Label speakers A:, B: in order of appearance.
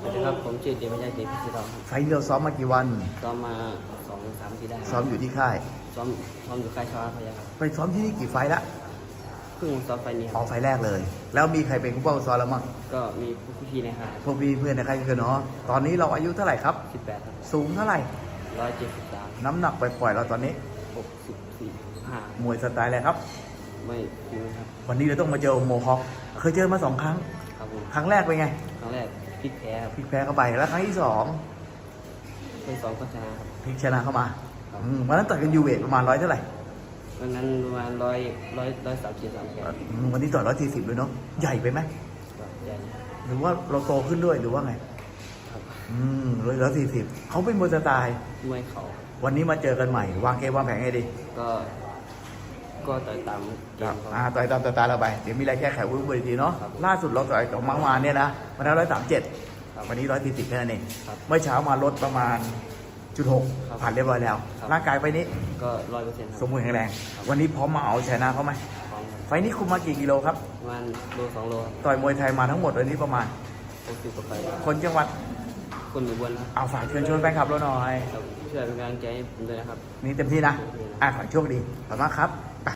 A: สวัสดีครับผมชื่อเดชไม่ใช่เด็กพิศิษฐ์ครับ
B: ไฟล์นี้เราซ้อมมากี่วัน
A: ซ้อมมาสองสามทีได้ค
B: ซ้อ
A: รับ
B: มอยู่ที่ค่าย
A: ซ้อมซ้อมอยู่ค่ายชาวพยาครับ
B: ไปซ้อมที่นี่กี่ไฟล์ละ
A: เพิ่งซ้อมไฟล์นี้ค
B: อ
A: รั
B: อบกไฟล์แรกเลย แล้วมีใครเป็นผู้ป้องซ้อมแล้วมั้ง
A: ก็มีพี่ๆในค่าย
B: พวกพี่เพื่อนในค่ายคือเนาะ ตอนนี้เราอายุเท่าไหร่ครับ
A: สิบแปดครับ
B: สูงเท่าไหร่
A: ร้อยเจ็ดสิบสาม
B: น้ำหนักปล่อยๆเราตอนนี้
A: หกสิบสี่ห้าม
B: วยสไตล์อะไรครับ
A: ไม่ถึงครับ
B: วันนี้เราต้องมาเจอโมฮอคเคยเจอมาสองครั้ง
A: ครับผม
B: ครั้งแรกเป็นไง
A: ครั้งแรก พลิกแพ้ครับ
B: พลิกแพ้เข้าไปแล้วครั้งที่สอง
A: เป็นสองก็ชนะครับ
B: พลิกชนะเข้ามาอืมวันนั้นต่อยกันยูเวทประมาณร้อยเท่าไหร่
A: วันนั้นประมาณร้อยร้อยร้อยสามสิบสามแพ้
B: อืมวันนี้ต่อยร้อยสี่สิบเลยเนาะใหญ่ไปไหม
A: ครับใหญ่
B: หรือว่าเราโตขึ้นด้วยหรือว่าไง
A: ครับ
B: อืมร้อยร้อยสี่สิบเขาเป็นมวยสไตล์
A: มวยเขา
B: วันนี้มาเจอกันใหม่ วางเกมวางแผนให้ดี
A: ก็ ก็ต่อยตามเกม
B: อ่า
A: เขา
B: ต่อยตามตาเราไปเดี๋ยวมีอะไรแก้ไขวุ้นบริทีเนาะ
A: ครับ
B: ล่าสุดเราต่อยกับมังมาเนี่ยนะวันนั้นร้อยสามเจ็ด
A: ครับ
B: วันนี้ร้อยสี่สิบแค่นั้นเอง
A: ครับ
B: เมื่อเช้ามาลดประมาณจุดหก
A: ครับ
B: ผ่านเรียบร้อยแล้ว
A: ครับ
B: ร่างกายไปนี้
A: ก็ร้อยเปอร์เซ็นต์ค
B: ส
A: รั
B: ม
A: บ
B: บูรณ์แข็งแรง วันนี้พร้อมมาเอาชนะเขาไหม
A: พร้อมครับ
B: ไฟล์นี้คุมมากี่กิโลครับ
A: ประมาณโลสองโลครับ
B: ต่อยมวยไทยมาทั้งหมดวันนี้ประมาณ
A: หกสิบกว่าไปครับ
B: คนจังหวัด
A: คนอยู่บนครับ
B: เอาฝากเชิญชวนแฟนคลับเราหน่อย
A: ครับช่วยเป็นกำลังใจให้ผมด้วยนะครับ
B: นี่เต็มที่นะ อะขอให้โชคดีขอบคุณมากครับ
A: ค